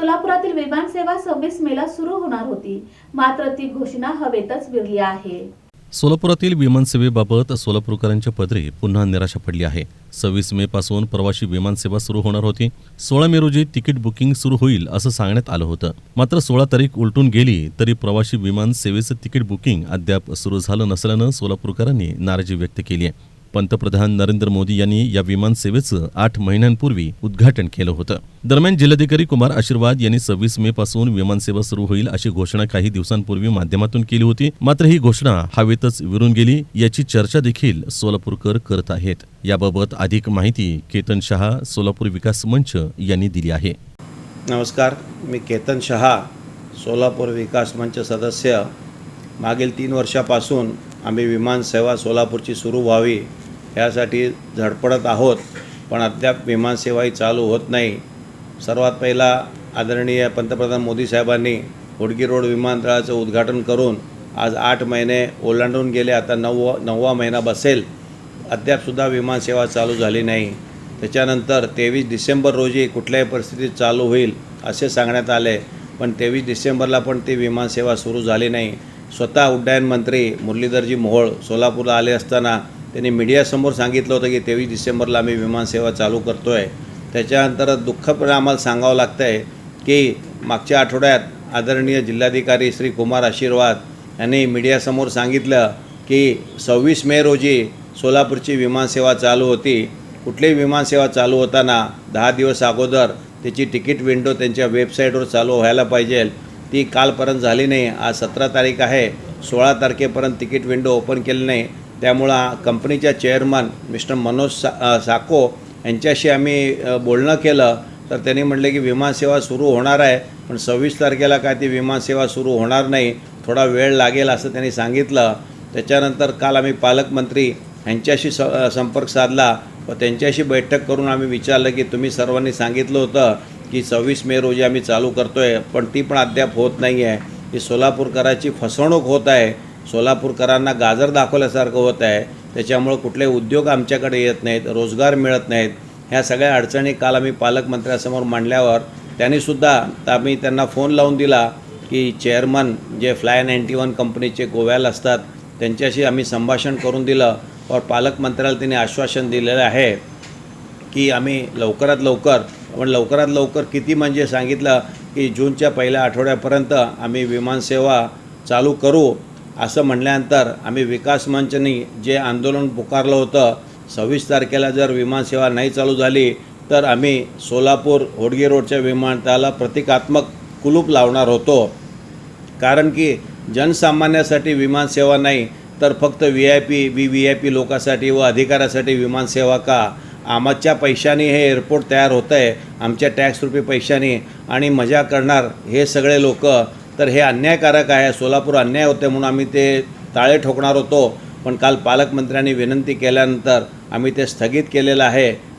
सोलापुरातील विमानसेवा सव्वीस मेला सुरू होणार होती. मात्र ती घोषणा हवेतच विरली आहे. सोलापुरातील विमानसेवेबाबत सोलापूरकरांच्या पदरी पुन्हा निराशा पडली आहे. सव्वीस मे पासून प्रवाशी विमानसेवा सुरू होणार होती. सोळा मे रोजी तिकीट बुकिंग सुरू होईल असं सांगण्यात आलं होतं. मात्र सोळा तारीख उलटून गेली तरी प्रवासी विमान सेवेचं तिकीट बुकिंग अद्याप सुरू झालं नसल्यानं सोलापूरकरांनी नाराजी व्यक्त केली आहे. पंतप्रधान नरेंद्र मोदी यांनी या विमान सेवेचं आठ महिन्यांपूर्वी उद्घाटन केलं होतं. दरम्यान जिल्हाधिकारी कुमार आशीर्वाद यांनी सव्वीस मे पासून विमानसेवा सुरू होईल अशी घोषणा काही दिवसांपूर्वी माध्यमातून केली होती. मात्र ही घोषणा हवेतच विरून गेली याची चर्चा देखील सोलापूरकर करत आहेत. याबाबत अधिक माहिती केतन शहा सोलापूर विकास मंच यांनी दिली आहे. नमस्कार मी केतन शहा सोलापूर विकास मंच सदस्य. मागील तीन वर्षापासून आम्ही विमानसेवा सोलापूरची सुरू व्हावी यासाठी झडपडत आहोत पण अद्याप विमानसेवाही चालू होत नाही. सर्वात पहिला आदरणीय पंतप्रधान मोदी साहेबांनी होडगी रोड विमानतळाचं उद्घाटन करून आज आठ महिने ओलांडून गेले. आता नववा नववा महिना बसेल. अद्यापसुद्धा विमानसेवा चालू झाली नाही. त्याच्यानंतर तेवीस डिसेंबर रोजी कुठल्याही परिस्थितीत चालू होईल असे सांगण्यात आले पण तेवीस डिसेंबरला पण ती विमानसेवा सुरू झाली नाही. स्वतः उड्डायन मंत्री मुरलीधरजी मोहोळ सोलापूरला आले असताना त्यांनी मीडियासमोर सांगितलं होतं की तेवीस डिसेंबरला आम्ही विमानसेवा चालू करतो आहे त्याच्यानंतर दुःखपणे आम्हाला सांगावं लागतं आहे की मागच्या आठवड्यात आदरणीय जिल्हाधिकारी श्री कुमार आशीर्वाद यांनी मीडियासमोर सांगितलं की सव्वीस मे रोजी सोलापूरची विमानसेवा चालू होती. कुठलीही विमानसेवा चालू होताना दहा दिवस अगोदर त्याची तिकीट विंडो त्यांच्या वेबसाईटवर चालू व्हायला पाहिजे. ती कालपर्यंत झाली नाही. आज सतरा तारीख आहे. सोळा तारखेपर्यंत तिकीट विंडो ओपन केली नाही. त्यामुळं कंपनीच्या चेअरमन मिस्टर मनोज सा साको यांच्याशी आम्ही बोलणं केलं. तर त्यांनी म्हटले की विमानसेवा सुरू होणार आहे पण सव्वीस तारखेला काय ती विमानसेवा सुरू होणार नाही थोडा वेळ लागेल असं त्यांनी सांगितलं. त्याच्यानंतर काल आम्ही पालकमंत्री यांच्याशी स संपर्क साधला व त्यांच्याशी बैठक करून आम्ही विचारलं की तुम्ही सर्वांनी सांगितलं होतं की सव्वीस मे रोजी आम्ही चालू करतो आहे पण ती पण अद्याप होत नाही आहे ही सोलापूरकराची फसवणूक होत आहे. सोलापूरकरांना गाजर दाखवल्यासारखं होत आहे. त्याच्यामुळं कुठले उद्योग आमच्याकडे येत नाहीत रोजगार मिळत नाहीत. ह्या सगळ्या अडचणी काल आम्ही पालकमंत्र्यासमोर मांडल्यावर त्यांनीसुद्धा आम्ही त्यांना फोन लावून दिला की चेअरमन जे फ्लाय नाईन्टी वन कंपनीचे गोव्याला असतात त्यांच्याशी आम्ही संभाषण करून दिलं व पालकमंत्र्याला त्यांनी आश्वासन दिलेलं आहे की आम्ही लवकरात लवकर पण लवकरात लवकर किती म्हणजे सांगितलं की जूनच्या पहिल्या आठवड्यापर्यंत आम्ही विमानसेवा चालू करू. असं म्हणल्यानंतर आम्ही विकास मंचनी जे आंदोलन पुकारलं होतं सव्वीस तारखेला जर विमानसेवा नाही चालू झाली तर आम्ही सोलापूर होडगे रोडच्या विमानतळाला प्रतिकात्मक कुलूप लावणार होतो. कारण की जनसामान्यासाठी विमानसेवा नाही तर फक्त V I P V V I P लोकांसाठी व अधिकाऱ्यासाठी विमानसेवा का? आमच्या पैशाने हे एअरपोर्ट तयार होतं आहे आमच्या टॅक्स रुपये पैशाने. आणि मजा करणार हे सगळे लोक तर हे अन्यायकारक आहे. सोलापूर अन्याय होते म्हणून आम्ही ते ताळे ठोकणार होतो. पण काल पालकमंत्र्यांनी विनंती केल्यानंतर आम्ही ते स्थगित केलेलं आहे.